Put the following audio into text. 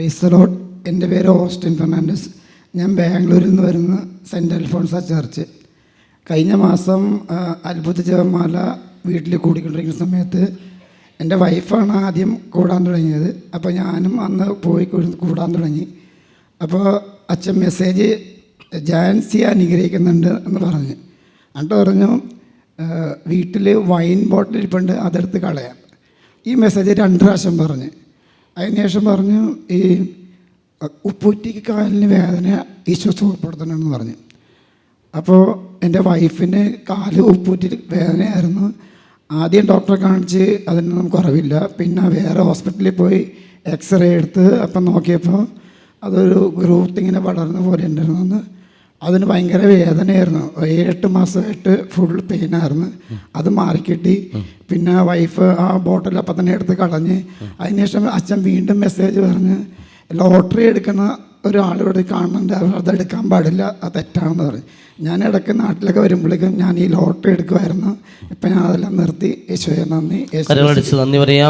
പ്രൈസലോട്ട് എന്റെ പേര് Austin Fernandez. ഞാൻ ബാംഗ്ലൂരിൽ നിന്ന് വരുന്ന സെന്റ് അൽഫോൺസ ചർച്ച്. കഴിഞ്ഞ മാസം അത്ഭുത ജപമാല വീട്ടിൽ കൂടിക്കൊണ്ടിരിക്കുന്ന സമയത്ത് എന്റെ വൈഫാണ് ആദ്യം കൂടാൻ തുടങ്ങിയത്. അപ്പോൾ ഞാനും അന്ന് പോയി കൂടാൻ തുടങ്ങി. അപ്പോൾ അച്ഛൻ മെസ്സേജ് ജാൻസി അനുഗ്രഹിക്കുന്നുണ്ട് എന്ന് പറഞ്ഞ്. എന്നിട്ട് പറഞ്ഞു വീട്ടിൽ വൈൻ ബോട്ടിൽ ഇരിപ്പുണ്ട് അതെടുത്ത് കളയാം ഈ മെസ്സേജ് രണ്ട് പ്രാവശ്യം പറഞ്ഞ്. അതിനുശേഷം പറഞ്ഞു ഈ ഉപ്പൂറ്റിക്ക് കാലിന് വേദന ഈശോ സുഖപ്പെടുത്തണമെന്ന് പറഞ്ഞു. അപ്പോൾ എന്റെ വൈഫിന് കാൽ ഉപ്പൂറ്റി വേദനയായിരുന്നു. ആദ്യം ഡോക്ടറെ കാണിച്ച് അതിനൊന്നും കുറവില്ല. പിന്നെ വേറെ ഹോസ്പിറ്റലിൽ പോയി എക്സ്റേ എടുത്ത് അപ്പം നോക്കിയപ്പോൾ അതൊരു ഗ്രൂത്ത് ഇങ്ങനെ വളർന്ന പോലെ ഉണ്ടായിരുന്നു അതിന് ഭയങ്കര വേദനയായിരുന്നു. ഏഴെട്ട് മാസമായിട്ട് ഫുൾ പെയിൻ ആയിരുന്നു. അത് മാറിക്കിട്ടി. പിന്നെ വൈഫ് ആ ബോട്ടിൽ അപ്പം തന്നെ എടുത്ത് കളഞ്ഞ്. അതിനുശേഷം അച്ഛൻ വീണ്ടും മെസ്സേജ് പറഞ്ഞ് ലോട്ടറി എടുക്കുന്ന ഒരാളിവിടെ കാണുന്നുണ്ട്. അത് എടുക്കാൻ പാടില്ല. അത് തെറ്റാണെന്ന് പറഞ്ഞു. ഞാൻ ഇടയ്ക്ക് നാട്ടിലൊക്കെ വരുമ്പോഴേക്കും ഞാൻ ഈ ലോട്ടറി എടുക്കുമായിരുന്നു ഇപ്പം ഞാൻ അതെല്ലാം നിർത്തി. യേശുവെ നന്ദി. നന്ദി പറയാം.